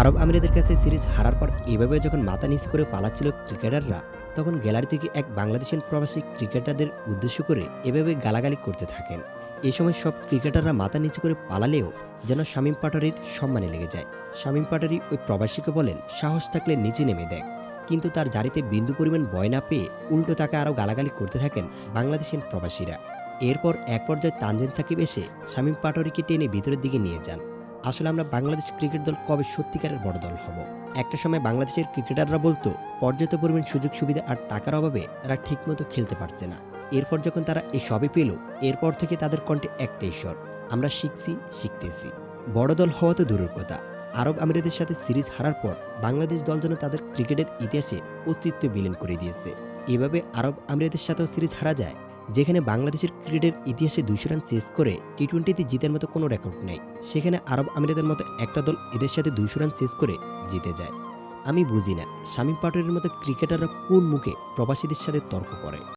আরব আমিরাদের কাছে সিরিজ হারার পর এভাবে যখন মাথা নিচু করে পালাচ্ছিল ক্রিকেটাররা, তখন গ্যালারি থেকে এক বাংলাদেশের প্রবাসী ক্রিকেটারদের উদ্দেশ্য করে এভাবে গালাগালি করতে থাকেন। এ সময় সব ক্রিকেটাররা মাথা নিচু করে পালালেও যেন শামীম পাটারির সম্মানে লেগে যায়। শামীম পাটারি ওই প্রবাসীকে বলেন, সাহস থাকলে নিচে নেমে দেখ। কিন্তু তার জারিতে বিন্দু পরিমাণ বয় না পেয়ে উল্টো তাকে আরও গালাগালি করতে থাকেন বাংলাদেশের প্রবাসীরা। এরপর এক পর্যায়ে তানজিম সাকিব এসে শামীম পাটোয়ারিকে টেনে ভিতরের দিকে নিয়ে যান। আসলে আমরা বাংলাদেশ ক্রিকেট দল কবে সত্যিকারের বড় দল হব? একটা সময় বাংলাদেশের ক্রিকেটাররা বলতো, পর্যাপ্ত পরিমাণ সুযোগ সুবিধা আর টাকার অভাবে তারা ঠিকমতো খেলতে পারছে না। এরপর যখন তারা এই সবই পেল, এরপর থেকে তাদের কণ্ঠে একটা ঈশ্বর আমরা শিখছি, শিখতেছি। বড় দল হওয়া তো দূরের কথা। আরব আমিরাতের সাথে সিরিজ হারার পর বাংলাদেশ দল যেন তাদের ক্রিকেটের ইতিহাসে অস্তিত্ব বিলীন করে দিয়েছে। এভাবে আরব আমিরাতের সাথেও সিরিজ হারা যায়, যেখানে বাংলাদেশের ক্রিকেটের ইতিহাসে দুশো রান চেস করে টি টোয়েন্টিতে জিতের মতো কোনো রেকর্ড নেই। সেখানে আরব আমিরাতের মতো একটা দল এদের সাথে দুশো রান চেস করে জিতে যায়। আমি বুঝি না, শামীম পাটোয়ারির মতো ক্রিকেটাররা কোন মুখে প্রবাসীদের সাথে তর্ক করে।